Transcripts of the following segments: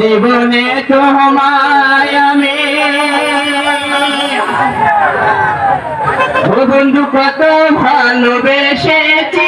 জীবনে তোমায় আমি। বন্ধু কত ভালোবেসেছি।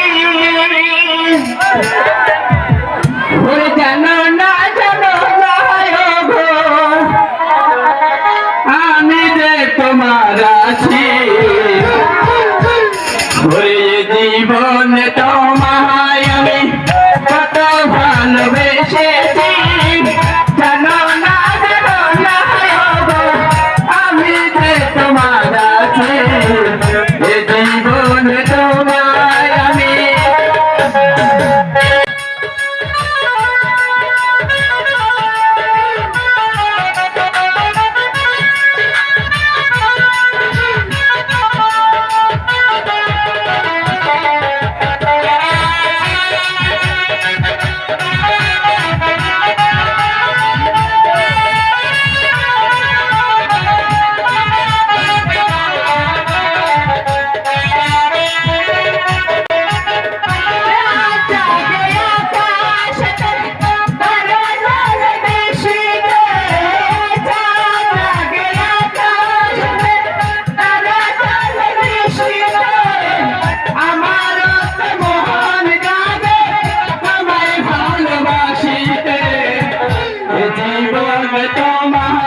জীবন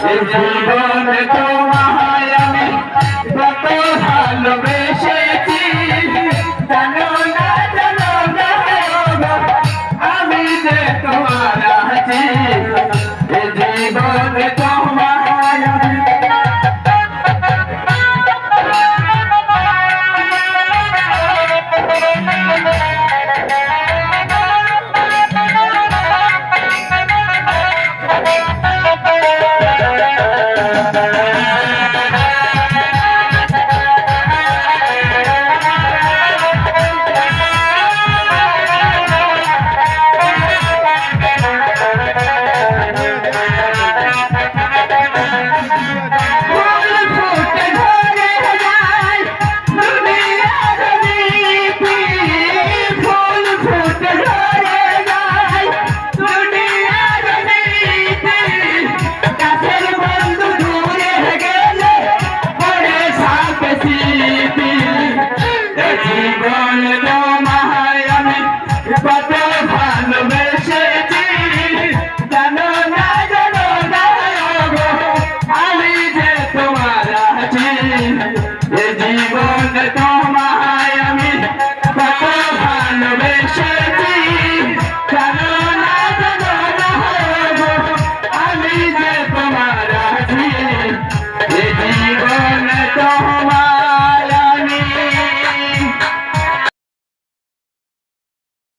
জীবন তোমায় জীবন তোমায় আমি